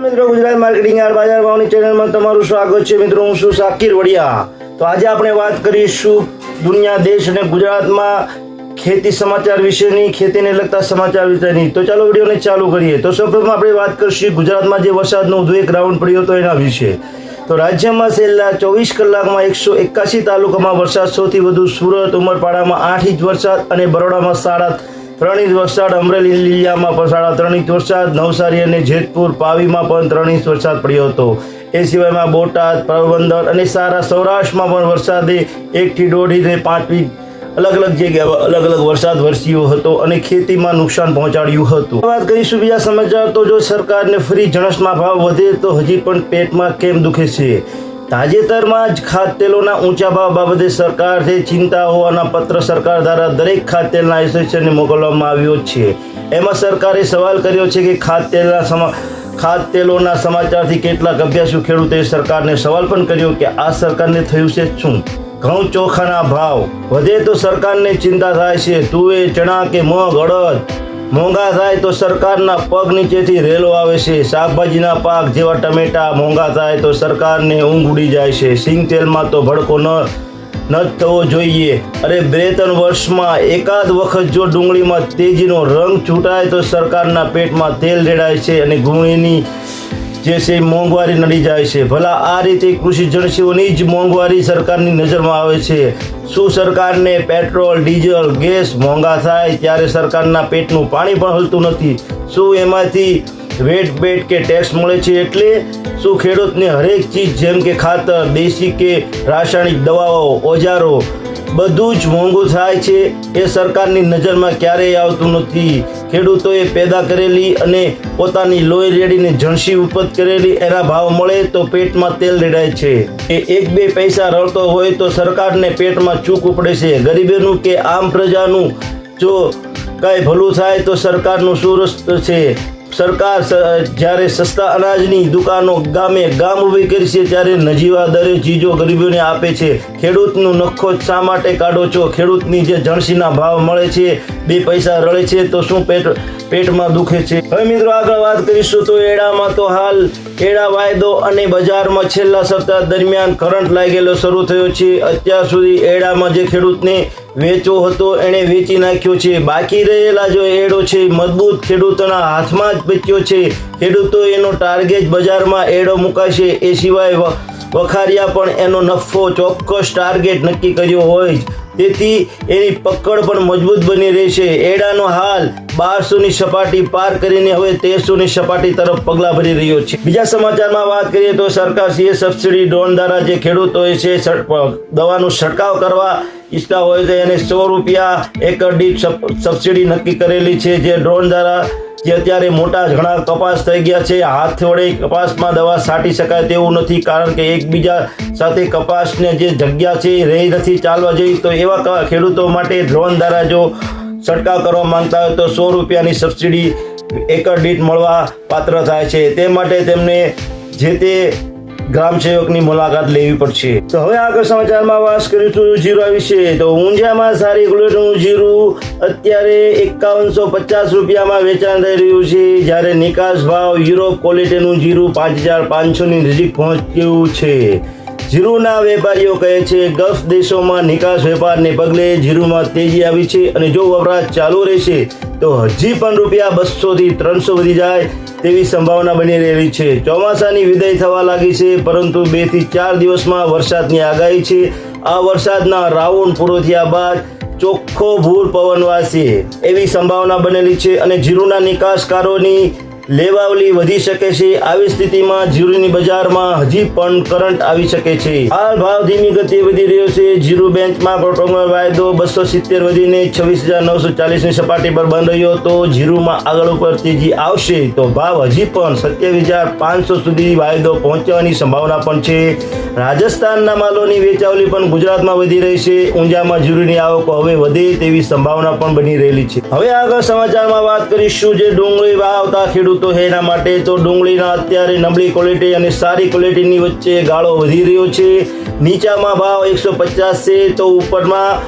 મિત્રો, Gujarat marketing yard બજાર ભાવની ચેનલમાં તમારું સ્વાગત છે. મિત્રો, હું છું સાકીર વડિયા. તો આજે આપણે વાત કરીશું દુનિયા, દેશ અને ગુજરાતમાં ખેતી સમાચાર વિશેની, ખેતીને લગતા સમાચાર વિશેની. તો ચાલો વિડીયોને ચાલુ કરીએ. તો સૌપ્રથમ આપણે વાત કરીશું ગુજરાતમાં જે વરસાદનો વધુ એક રાઉન્ડ પડ્યો હતો એના વિશે. તો રાજ્યમાં છેલ્લા ચોવીસ કલાકમાં એકસો એકાસી તાલુકામાં વરસાદ સૌથી વધુ સુરત, ઉમરપાડામાં આઠ ઇંચ વરસાદ અને બરોડામાં સાડા ત્રણ વરસાદ અમરેલી લીલિયામાં પસાડા સાડા વરસાદ નવસારી અને જેતપુર પાવીમાં પણ ત્રણ વરસાદ પડ્યો હતો. એ સિવાયમાં બોટાદ, પોરબંદર અને સારા સૌરાષ્ટ્રમાં પણ વરસાદે એકથી દોઢી ને પાંચ અલગ અલગ જગ્યાએ અલગ અલગ વરસાદ વરસ્યો હતો અને ખેતીમાં નુકસાન પહોંચાડ્યું હતું. વાત કરીશું બીજા સમાચાર તો જો સરકારને ફ્રી જણસમાં ભાવ વધે તો હજી પણ પેટમાં કેમ દુખે છે? તાજેતરમાં જ ખાદ્યતેલોના ઊંચા ભાવ બાબતે સરકારથી ચિંતા હોવાના પત્ર સરકાર દ્વારા દરેક ખાદ્યતેલના એસોસિએશનને મોકલવામાં આવ્યો છે. એમાં સરકારે સવાલ કર્યો છે કે ખાદ્યતેલના સમા ખાદ્યતેલોના સમાચારથી કેટલાક અભ્યાસુ ખેડૂતોએ સરકારને સવાલ પણ કર્યો કે આ સરકારને થયું છે શું? ઘઉં ચોખાના ભાવ. વધે તો સરકારને ચિંતા થાય છે. તુવે ચણા કે મગ, અડદ? મોંઘા થાય તો સરકારના પગ નીચેથી રેલો આવે છે. શાકભાજીના પાક જેવા ટમેટા મોંઘા થાય તો સરકારને ઊંઘ ઉડી જાય છે. સિંગ તેલમાં તો ભડકો ન ન જ થવો જોઈએ. અરે બે ત્રણ વર્ષમાં એકાદ વખત જો ડુંગળીમાં તેજીનો રંગ છૂટાય તો સરકારના પેટમાં તેલ રેડાય છે અને ગુણીની જે છે એ મોંઘવારી નડી જાય છે. ભલા આ રીતે કૃષિ જળસીઓની જ મોંઘવારી સરકારની નજરમાં આવે છે. શું સરકારને પેટ્રોલ, ડીઝલ, ગેસ મોંઘા થાય ત્યારે સરકારના પેટનું પાણી પણ હલતું નથી? શું એમાંથી વેટ બેટ કે ટેક્સ મળે છે એટલે? શું ખેડૂતને હરેક ચીજ જેમ કે ખાતર, દેશી કે રાસાયણિક દવાઓ, ઓજારો બધું જ મોંઘું થાય છે. એ સરકારની નજરમાં ક્યારેય આવતું નથી. ખેડૂતોએ પેદા કરેલી અને પોતાની લોહી રેડીને જણસી ઉપજ કરેલી એના ભાવ મળે તો પેટમાં તેલ રેડાય છે. એ એક બે પૈસા રળતો હોય તો સરકારને પેટમાં ચૂક ઉપડે છે. ગરીબીનું કે આમ પ્રજાનું જો કાંઈ ભલું થાય તો સરકારનું શું રસ્તો છે. સરકાર જ્યારે સસ્તા અનાજની દુકાનો ગામે ગામ ઊભી કરી છે, ત્યારે નજીવા દરે ચીજો ગરીબોને આપે છે. ખેડૂતનું નખો શા માટે કાઢો છો? ખેડૂતની જે જણસીના ભાવ મળે છે, બે પૈસા રળે છે, તો શું પેટ પેટમાં દુખે છે? હવે મિત્રો આગળ વાત કરીશું તો એડામાં તો હાલ એડા વાયદો અને બજારમાં છેલ્લા સપ્તાહ દરમિયાન કરંટ લાગેલો શરૂ થયો છે. અત્યાર સુધી એડામાં જે ખેડૂતને વેચવો હતો, એણે વેચી નાખ્યો છે. બાકી રહેલા જો એડો છે, મજબૂત ખેડૂતોના હાથમાં જ બચ્યો છે. ખેડૂતો એનો ટાર્ગેટ બજારમાં એડો મુકાશે, એ સિવાય વખારિયા પણ એનો નફો ચોક્કસ ટાર્ગેટ નક્કી કર્યો હોય તેથી એની પકડ પણ મજબૂત બની રહેશે. એડાનો હાલ બારસોની સપાટી પાર કરીને હવે તેરસોની સપાટી તરફ પગલાં ભરી રહ્યો છે. બીજા સમાચારમાં વાત કરીએ તો સરકારશ્રીએ સબસિડી ડ્રોન દ્વારા જે ખેડૂતોએ છે દવાનું છંટકાવ કરવા ઈચ્છતા હોય તો એને સો રૂપિયા એકર દીઠ સબ- સબસિડી નક્કી કરેલી છે. જે ડ્રોન દ્વારા જે અત્યારે મોટા ઘણા કપાસ થઈ ગયા છે, હાથ વડે કપાસમાં દવા છાંટી શકાય તેવું નથી, કારણ કે એકબીજા સાથે કપાસને જે જગ્યા છે એ રહી નથી ચાલવા જેવી. તો એવા ખેડૂતો માટે ડ્રોન દ્વારા જો છંટકાવ કરવા માંગતા હોય તો સો રૂપિયાની સબસિડી એકર દીઠ મળવા પાત્ર થાય છે. તે માટે તેમને જે તે ગ્રામ સેવકની મુલાકાત લેવી પડશે. તો હવે આગળ સમાચારમાં વાત કરીશું જીરા વિશે. તો ઊંઝામાં સારી ક્વોલિટીનું જીરું અત્યારે એકાવનસો પચાસ રૂપિયામાં વેચાણ થઈ રહ્યું છે. જ્યારે નિકાસ ભાવ યુરોપ ક્વોલિટીનું જીરું પાંચ હજાર પાંચસોની નજીક પહોંચ્યું છે. જીરુના વેપારીઓ કહે છે, ગલ્ફ દેશોમાં નિકાસ વેપારને પગલે જીરુમાં તેજી આવી છે અને જો વપરાશ ચાલુ રહેશે, તો હજી પણ રૂપિયા બસોથી ત્રણસો વધી જાય તેવી સંભાવના બની રહેલી છે. ચોમાસાની વિદાય થવા લાગી છે, પરંતુ બેથી ચાર દિવસમાં વરસાદની આગાહી છે. આ વરસાદના રાઉન્ડ પૂરો થયા બાદ ચોખ્ખો ભૂર પવન વાશે એવી સંભાવના બનેલી છે અને જીરુના નિકાસકારોની લેવાવલી વધી શકે છે. આવી સ્થિતિમાં જીરુની બજારમાં હજી પણ કરંટ આવી શકે છે. હાલ ભાવ ધીમી ગતિએ વધી રહ્યો છે. જીરુ બેન્ચમાં પ્રોટોકોલ વાયદો બસો સિત્તેર વધીને છવ્વીસ હજાર નવસો ચાલીસની સપાટી પર બંધ રહ્યો તો જીરુમાં આગળ ઉપર તેજી આવશે તો ભાવ હજી પણ સત્યાવીસ હજાર પાંચસો સુધી વાયદો પહોંચવાની સંભાવના પણ છે. રાજસ્થાનના માલોની વેચાવલી પણ ગુજરાતમાં વધી રહી છે. ઊંઝામાં જીરુની આવકો હવે વધે તેવી સંભાવના પણ બની રહેલી છે. હવે આગળ સમાચારમાં વાત કરીશું જે ડુંગળી વાવતા ખેડૂતો છે એના માટે તો ડુંગળીના અત્યારે નબળી ક્વોલિટી અને સારી ક્વોલિટીની વચ્ચે ગાળો વધી રહ્યો છે. નીચામાં ભાવ એકસો પચાસ છે, તો ઉપરમાં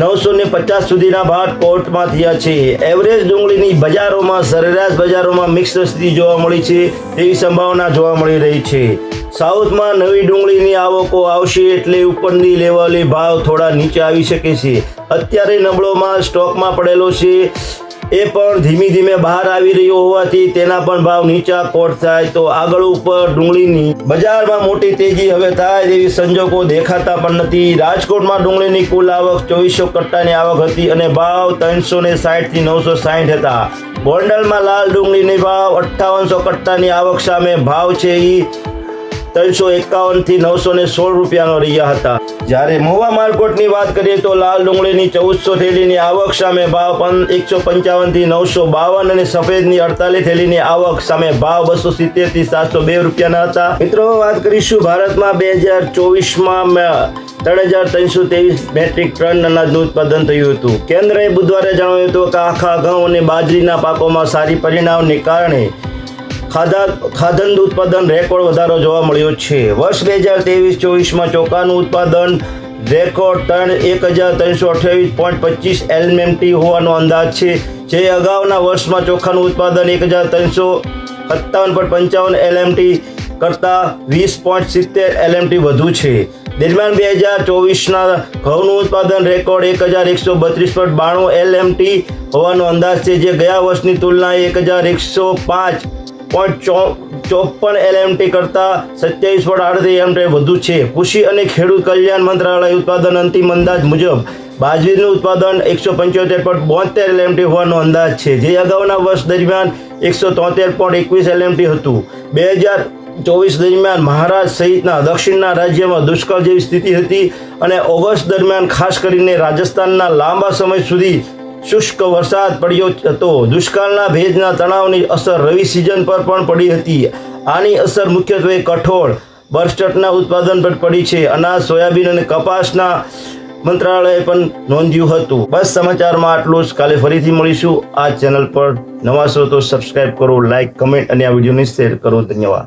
નવસો ને પચાસ સુધીના ભાવ કોર્ટમાં થયા છે. એવરેજ ડુંગળીની બજારોમાં, સરેરાશ બજારોમાં મિક્સ સ્થિતિ જોવા મળી છે, તેવી સંભાવના જોવા મળી રહી છે. સાઉથમાં નવી ડુંગળીની આવકો આવશે એટલે ઉપરની લેવલે ભાવ થોડા નીચે આવી શકે છે. અત્યારે નબળોમાં સ્ટોકમાં પડેલો છે. એ પણ ધીમે ધીમે બહાર આવી રહ્યો હોવાથી તેના પણ ભાવ નીચા કોટ થાય તો આગળ ઉપર ડુંગળીની બજારમાં મોટી તેજી હવે થાય તેવી સંજોગો દેખાતા પણ નથી. રાજકોટમાં ડુંગળીની કુલ આવક ચોવીસો કટ્ટાની આવક હતી અને ભાવ ત્રણસો ને સાઠથી નવસો સાઠ હતા. ગોંડલમાં લાલ ડુંગળીની ભાવ અઠ્ઠાવનસો કટ્ટાની આવક સામે ભાવ છે એ ત્રણસો એકાવનથી નવસો ને સોળ રૂપિયાનો રહ્યા હતા. જ્યારે મોવા માર્કોટની વાત કરીએ તો લાલ ડુંગળીની ચૌદસો થેલીની આવક સામે ભાવ એકસો પંચાવનથી નવસો બાવન અને સફેદની અડતાલીસ થેલીની આવક સામે ભાવ બસો સિત્તેરથી સાતસો બે રૂપિયાના હતા. મિત્રો, વાત કરીશું ભારતમાં બે હજાર ચોવીસમાં ત્રણ હજાર ત્રણસો ત્રેવીસ મેટ્રિક ટન અનાજનું ઉત્પાદન થયું હતું. કેન્દ્રએ બુધવારે જણાવ્યું હતું કે આખા ઘઉં અને બાજરીના પાકોમાં સારી પરિણામને કારણે ખાધા ખાદ્યાન્ન ઉત્પાદન રેકોર્ડ વધારો જોવા મળ્યો છે. વર્ષ બે હજાર ત્રેવીસ ચોવીસમાં ચોખાનું ઉત્પાદન રેકોર્ડ ત્રણ એક હજાર ત્રણસો અઠ્યાવીસ પોઈન્ટ પચીસ એલએમટી હોવાનો અંદાજ છે. જે અગાઉના વર્ષમાં ચોખાનું ઉત્પાદન એક હજાર ત્રણસો સત્તાવન પોઈન્ટ પંચાવન એલએમટી કરતાં વીસ પોઈન્ટ સિત્તેર એલએમટી વધુ છે. દરમિયાન બે હજાર ચોવીસના ઘઉંનું ઉત્પાદન રેકોર્ડ એક હજાર એકસો બત્રીસ પોઈન્ટ બાણું એલએમટી હોવાનો અંદાજ છે. જે ગયા વર્ષની તુલનાએ એક હજાર એકસો પાંચ પોઈન્ટ ચોપન એલએમટી કરતાં સત્યાવીસ પોઈન્ટ આડત્રીસ એમટી વધુ છે કૃષિ અને ખેડૂત કલ્યાણ મંત્રાલય ઉત્પાદન અંતિમ અંદાજ મુજબ બાજરીનું ઉત્પાદન એકસો પંચોતેર પોઈન્ટ બોતેર એલએમટી હોવાનો અંદાજ છે, જે અગાઉના વર્ષ દરમિયાન એકસો તોતેર પોઈન્ટ એકવીસ એલએમટી હતું. બે હજાર ચોવીસ દરમિયાન મહારાષ્ટ્ર સહિતના દક્ષિણના રાજ્યમાં દુષ્કાળ જેવી સ્થિતિ હતી અને ઓગસ્ટ દરમિયાન ખાસ કરીને રાજસ્થાનના લાંબા સમય સુધી શુષ્ક વરસાદ પડ્યો હતો. દુષ્કાળના ભેજના તણાવની અસર રવિ સિઝન પર પણ પડી હતી. આની અસર મુખ્યત્વે કઠોળ બરસ્ટટના ઉત્પાદન પર પડી છે. અનાજ, સોયાબીન અને કપાસના મંત્રાલયે પણ નોંધ્યું હતું. બસ સમાચારમાં આટલું જ. કાલે ફરીથી મળીશું. આ ચેનલ પર નવા છો તો સબસ્ક્રાઈબ કરો લાઇક કમેન્ટ અને આ વિડીયોને શેર કરો. ધન્યવાદ.